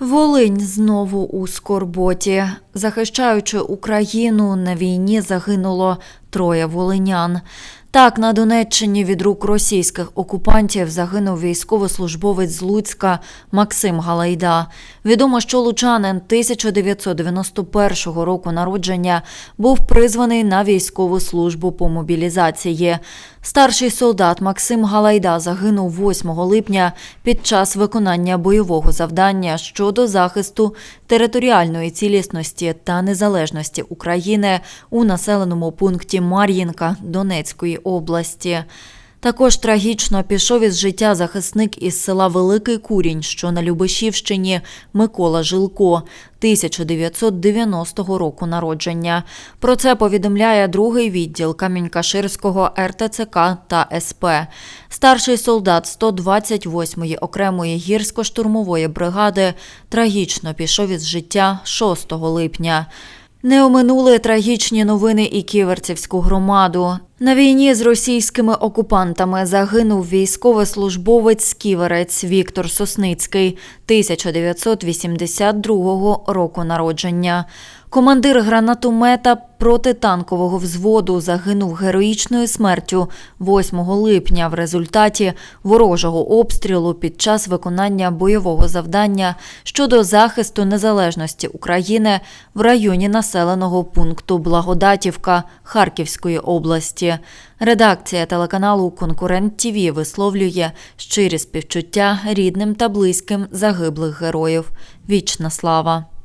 Волинь знову у скорботі. Захищаючи Україну, на війні загинуло троє волинян. Так, на Донеччині від рук російських окупантів загинув військовослужбовець з Луцька Максим Галайда. Відомо, що лучанин 1991 року народження був призваний на військову службу по мобілізації. Старший солдат Максим Галайда загинув 8 липня під час виконання бойового завдання щодо захисту територіальної цілісності та незалежності України у населеному пункті Мар'їнка Донецької області. Також трагічно пішов із життя захисник із села Великий Курінь, що на Любешівщині Микола Жилко, 1990 року народження. Про це повідомляє другий відділ Камінь-Каширського РТЦК та СП. Старший солдат 128-ї окремої гірсько-штурмової бригади трагічно пішов із життя 6 липня. Не оминули трагічні новини і Ківерцівську громаду. На війні з російськими окупантами загинув військовослужбовець Ківерець Віктор Сосницький 1982 року народження. Командир гранатомета протитанкового взводу загинув героїчною смертю 8 липня в результаті ворожого обстрілу під час виконання бойового завдання щодо захисту незалежності України в районі населеного пункту Благодатівка Харківської області. Редакція телеканалу Конкурент ТІВІ висловлює щирі співчуття рідним та близьким загиблих героїв. Вічна слава.